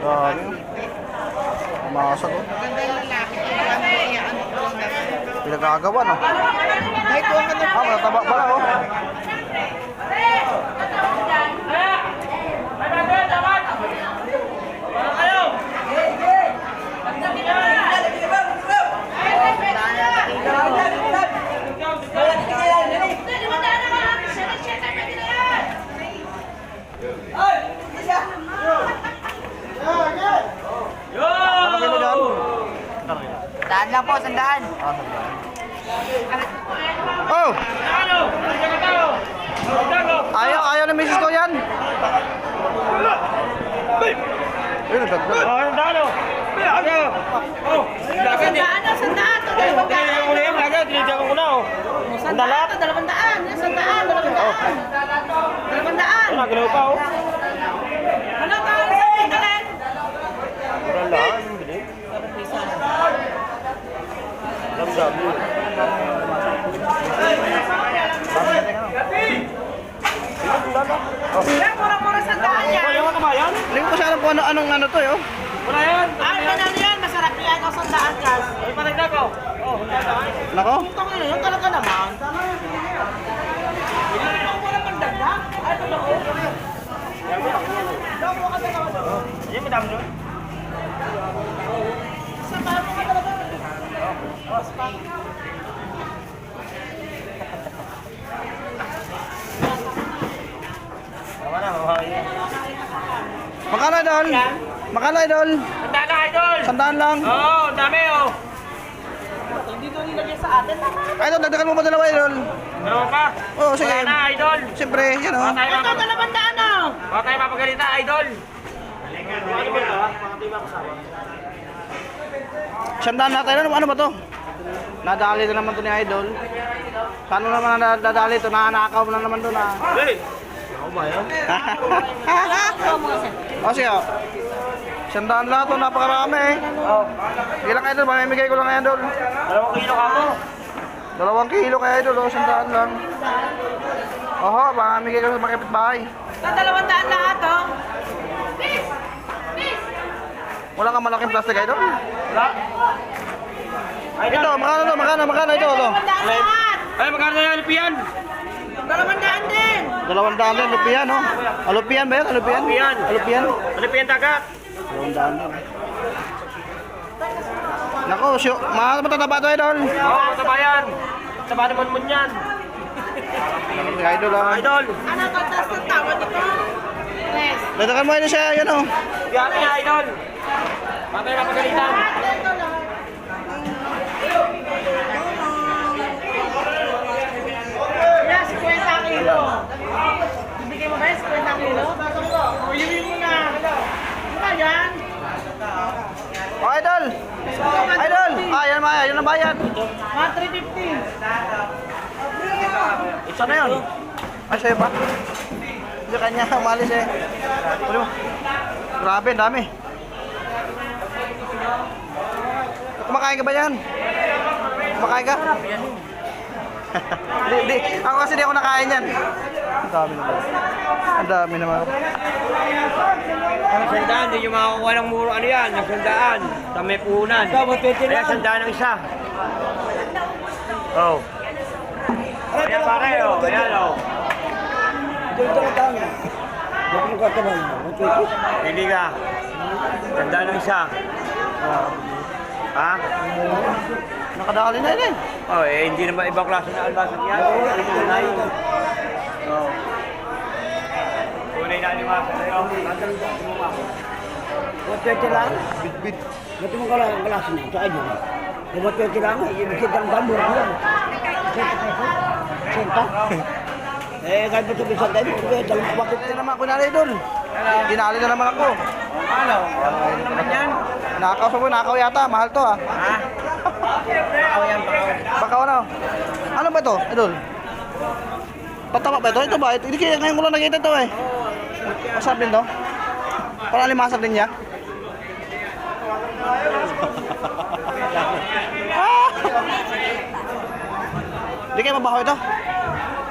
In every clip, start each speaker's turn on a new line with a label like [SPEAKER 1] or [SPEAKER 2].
[SPEAKER 1] Dami. Masag oh.
[SPEAKER 2] Maganda yung lalaki. Ano?
[SPEAKER 1] Pinagagawa no.
[SPEAKER 2] May tuwa ka na
[SPEAKER 1] Ah, mataba pala oh. Ano kilo dyan?
[SPEAKER 2] Daan lang po, sandaan.
[SPEAKER 1] Ah, sandaan. Oh! Ayaw, ayaw na misis ko yan. Ayun, nagdagdag.
[SPEAKER 3] Oh, dalo. Aga. Oh.
[SPEAKER 2] Sandaan sandaan. Ito, dalawang
[SPEAKER 3] Tinigyan
[SPEAKER 2] daan.
[SPEAKER 3] ko na yan, dagat. Tinigyan ko na oh.
[SPEAKER 2] Sandaan, dalawang daan. Sandaan, dalawang daan. Dalawang daan.
[SPEAKER 3] Ano, nagalaw pa oh.
[SPEAKER 2] Ano ka? Sandaan, dali.
[SPEAKER 3] Wala, ang bilis. Dami-dami.
[SPEAKER 2] Yan, mura-mura sandaan yan.
[SPEAKER 3] Kaya ka kamayan?
[SPEAKER 1] Hindi ko kasi alam kung ano, anong ano to eh. oh.
[SPEAKER 3] Wala yan.
[SPEAKER 2] Ay, ganun yan. Masarap yan. O, sandaan yan.
[SPEAKER 3] Ay, panagdag oh. Oh.
[SPEAKER 1] Nako.
[SPEAKER 2] Ito nga yun, talaga naman. Hindi ko wala pang dagdag. Ay, ito ako. Damo ka talaga.
[SPEAKER 3] Yan, madami nun.
[SPEAKER 2] Sa damo ka talaga.
[SPEAKER 1] Makano idol? Makano idol?
[SPEAKER 3] Tanda na, idol!
[SPEAKER 1] Sandaan lang.
[SPEAKER 3] Oo, oh, dami oh.
[SPEAKER 2] Hindi doon nilagay sa atin.
[SPEAKER 1] Idol, dagdagan mo pa dalawa idol.
[SPEAKER 3] Dalawa pa.
[SPEAKER 1] Oo, sige.
[SPEAKER 3] Wala na, idol.
[SPEAKER 1] Siyempre, yan oh.
[SPEAKER 2] Ito, dalawang daan na.
[SPEAKER 3] baka tayo mapagalita, idol. Ano ba ito?
[SPEAKER 1] Sandaan natin. Ano, ano ba to? Nadali na naman to ni idol. Paano naman nadadali to? Nanakaw mo na naman to na.
[SPEAKER 3] Hey! Ako ba yan?
[SPEAKER 1] o sige oh. Sandaan lang to, napakarami eh.
[SPEAKER 3] Oo.
[SPEAKER 1] Ilang idol, mamimigay ko lang idol.
[SPEAKER 3] Dalawang kilo ka mo.
[SPEAKER 1] Dalawang kilo kay idol, oh, sandaan lang. Oho, mamimigay ko sa mga kapitbahay.
[SPEAKER 2] Ito, dalawang daan lahat, oh.
[SPEAKER 1] Wala kang malaking plastic idol.
[SPEAKER 3] Wala? Idol.
[SPEAKER 1] Ito, makano to, makano, makano ito, ito.
[SPEAKER 3] Ay, magkano na yung lipian?
[SPEAKER 2] Dalawang daan din.
[SPEAKER 1] Dalawang daan din, lupian, no? Alupian ba yan? Alupian?
[SPEAKER 3] Alupian.
[SPEAKER 1] Alupian?
[SPEAKER 3] Lipian dagat.
[SPEAKER 1] Dalawang daan din. Nako, syo, mga matataba to, idol.
[SPEAKER 3] Oo, oh, tabayan. Taba naman mo yan.
[SPEAKER 1] Idol, ah.
[SPEAKER 3] Idol.
[SPEAKER 2] Ano to, taas ng tawad ito?
[SPEAKER 1] Dadakan mo yun siya, yan, oh.
[SPEAKER 3] Yan na, idol.
[SPEAKER 2] Yes, 50 kilo. Ibigay mo ba yung 50 kilo? O, yun mo na. Ano ba yan?
[SPEAKER 1] Oh, idol! Idol! Ah, yan, Maya, yun ang bayad.
[SPEAKER 2] Mga 350.
[SPEAKER 1] Isa na yun. Ay, sa'yo pa. Sa kanya, umalis eh. Ano mo? Grabe, ang dami. Kumakain ka ba yan? Kumakain ka? di, di. Ako kasi di ako nakain yan. Ang dami naman. Ang dami naman.
[SPEAKER 3] Sandaan, hindi yung makakuha ng muro. Ano yan? Yung sandaan. Sa may puhunan. Kaya sandaan ang isa. Oh. Ayan pare, oh. Ayan, oh. Hindi ka. Sandaan ang isa. Ha?
[SPEAKER 1] Nakadali na yun eh.
[SPEAKER 3] Oh, eh, hindi naman ibang klase na albasan yan. Oo. Oh. Tunay na alimasan na yun.
[SPEAKER 4] Pwede lang. Bitbit. Ba't mo kala ang klase niya? Sa ayun. Kung ba't pwede lang, ibigit ang damo mo. Senta? Eh, kahit ba ito bisa tayo, pwede lang bakit
[SPEAKER 1] Hindi naman ako nalay doon. Dinali na naman ako.
[SPEAKER 3] Ano? Ano naman yan?
[SPEAKER 1] Nakaw sa mo, nakaw yata. Mahal to ah.
[SPEAKER 3] Ha? Bakaw yan, bakaw.
[SPEAKER 1] Baka ano? Ano ba to, idol? Patama ba ito? Ito ba? Ito, hindi kaya ngayon ko lang nakita ito eh. Masarap din to? Parang alimasag din niya. Ah! Hindi kayo mabaho ito?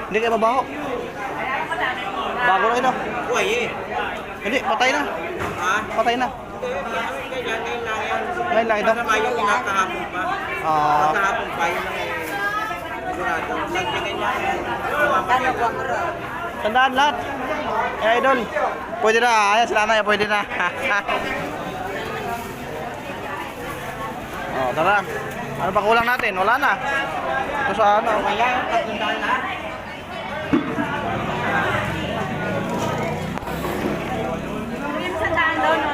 [SPEAKER 1] Hindi kayo mabaho? Bago lang ito.
[SPEAKER 3] Uy, eh.
[SPEAKER 1] Hindi, patay na.
[SPEAKER 3] Ha?
[SPEAKER 1] Patay na. Ngayon lang ito?
[SPEAKER 3] Masama yung kinakahapon pa.
[SPEAKER 1] Ah,
[SPEAKER 3] Kahapon pa yun ang sigurado. Lagyan niya.
[SPEAKER 1] tandaan lahat. Eh, idol. Pwede na. Ayan, sila na. Pwede na. oh, tara. Ano pa kulang natin? Wala na. Ito sa ano.
[SPEAKER 2] Yung sa daan daw, no?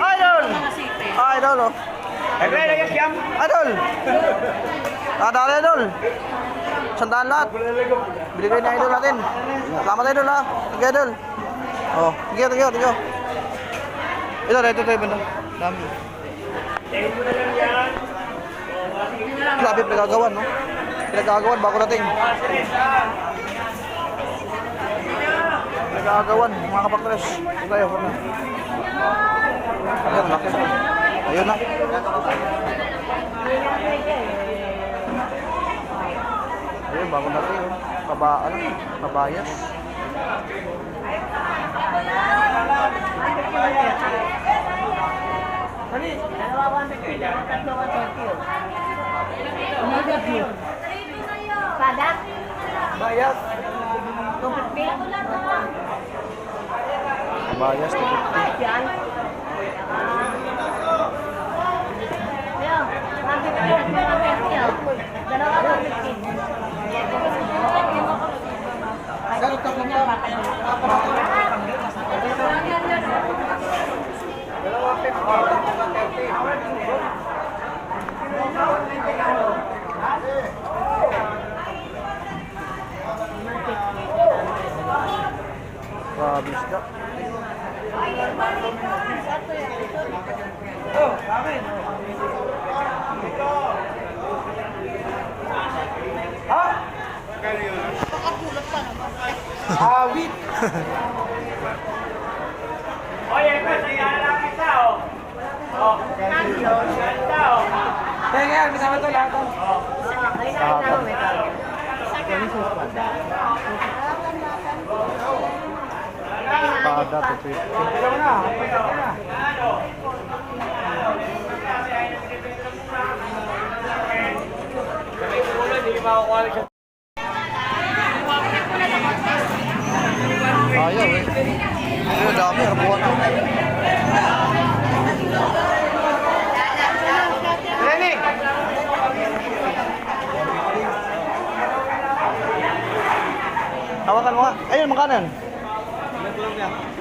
[SPEAKER 1] Idol!
[SPEAKER 2] Mga sipe.
[SPEAKER 1] Ah, idol, oh. Ah, dali, idol. Sandaan lahat. Binigay na idol natin. Salamat, idol, ha. Sige, idol. Oh, sige, sige, sige. Idol, ito, ito, ito. Dami. Grabe pinagagawan, no? Pinagagawan, bako dating. Pinagagawan, mga kapakres. Ito tayo, na. Ayun, laki. Ayun na. Ayun, bago natin yun. Kaba, ano, kabayas.
[SPEAKER 2] Pada?
[SPEAKER 1] Bayas. Kabayas, 250.
[SPEAKER 2] Yan. Yan. Po? Dalawa lang bitin.
[SPEAKER 1] Grabe isda.
[SPEAKER 3] Awit. Oye, pues, ya la pizza, oh. Oh, ganda, oh. Kaya nga, kasama to lahat.
[SPEAKER 1] Pada, 250. Ayaw eh. Ayun, dami. Arbuan na.
[SPEAKER 3] Rene!
[SPEAKER 1] Hawakan mo nga. Ayun, makanan.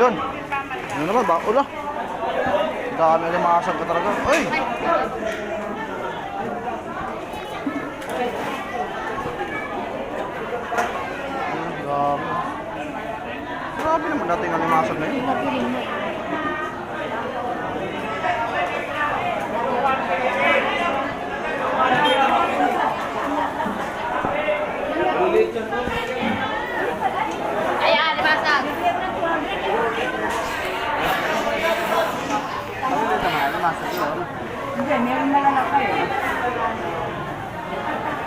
[SPEAKER 1] Yun. Ano naman, bako na. Dami limasag ka talaga. Uy! Grabe. Grabe naman dating ang limasag na yun.
[SPEAKER 2] Thank you.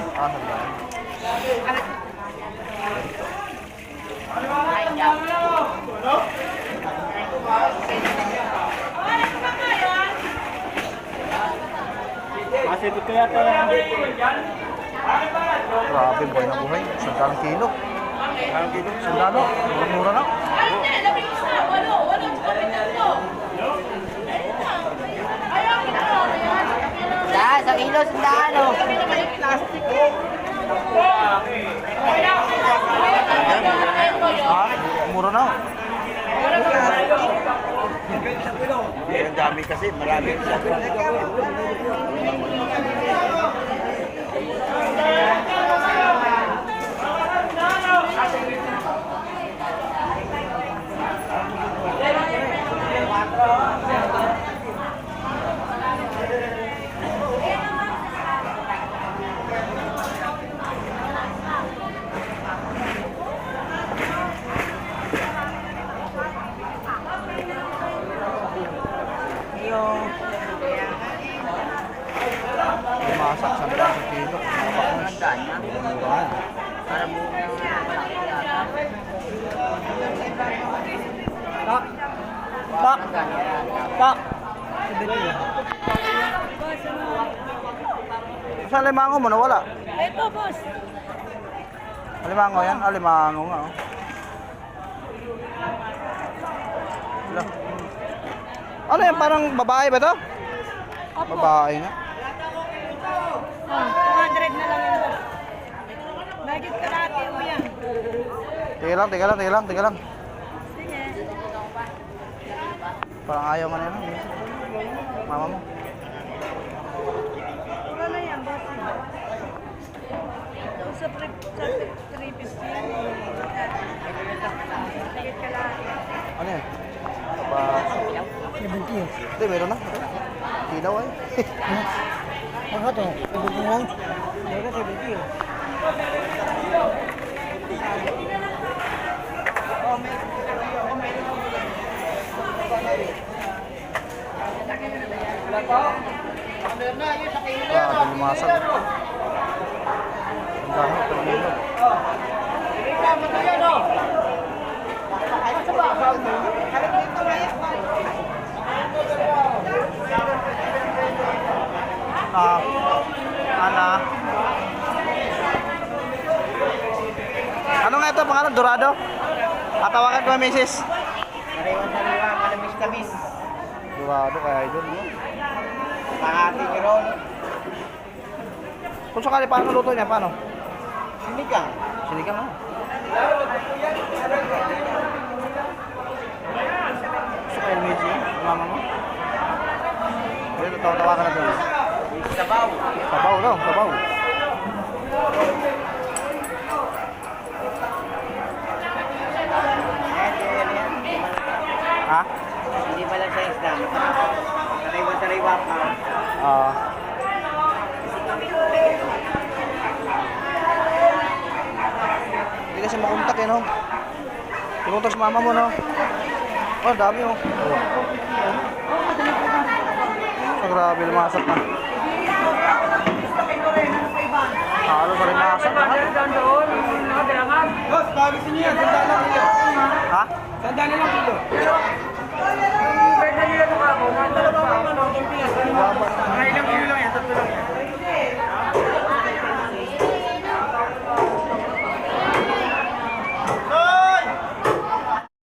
[SPEAKER 1] Ah,
[SPEAKER 2] sandaan.
[SPEAKER 3] Kasi ito yata yan.
[SPEAKER 1] Grabe, buhay na buhay. Sandaan kilo. Sandaan kilo. Sandaan, no? Mura na.
[SPEAKER 2] Saan, sa kilo, sandaan. Oh.
[SPEAKER 1] Ha? Mura na.
[SPEAKER 4] Ang dami kasi, marami.
[SPEAKER 2] Yung...
[SPEAKER 1] Lumasak, sandaan sa kilo.
[SPEAKER 2] Sandaan niya.
[SPEAKER 1] Mura na.
[SPEAKER 2] Para mo
[SPEAKER 1] Tak. Tak. Tak. Sa limango mo nawala?
[SPEAKER 2] Ito, boss.
[SPEAKER 1] Alimango yan? Alimango nga. Oh. Wala. Ano yan? Parang babae ba to? Babae nga.
[SPEAKER 2] Oh, 200 na lang boss. Bagit karate mo yan.
[SPEAKER 1] Tiga lang, tiga lang, tiga lang, tiga lang. Parang ayaw nga nila. Ah. Mama mo.
[SPEAKER 2] Wala na yan, boss. Sa 350.
[SPEAKER 1] Ano yan? Ba? 70. Hindi, meron na. Kilaw ay.
[SPEAKER 4] Ano ka to? 70 lang? Meron ka
[SPEAKER 1] 70. sumasag. Ang dami pag nilog. Ah, ana. Ano nga ito pangalan? Dorado? Atawakan ko misis.
[SPEAKER 3] Karawan-karawan, kanamis-kamis.
[SPEAKER 1] Dorado kaya idol mo.
[SPEAKER 3] Pangati ni Ron.
[SPEAKER 1] Kung sakali, paano luto niya? Paano?
[SPEAKER 3] Sinigang.
[SPEAKER 1] Sinigang na. Gusto ko yung misis yun? Mama mo? Pwede, tawa ka na doon.
[SPEAKER 3] Sabaw.
[SPEAKER 1] Sabaw daw, sabaw. Ha?
[SPEAKER 3] Hindi pala siya isda. Sariwa-sariwa pa.
[SPEAKER 1] Ah. Hindi kasi makontak eh, no? Tinuntak sa mama mo, no? Oh, dami, oh. Oh, grabe, lumasak na. Halo sa lumasak na.
[SPEAKER 3] Boss, bagay sa niyo yan. Sandaan lang kilo.
[SPEAKER 1] Ha?
[SPEAKER 3] Sandaan lang kilo.
[SPEAKER 1] Baba.
[SPEAKER 3] Mga ilang kilo lang yan.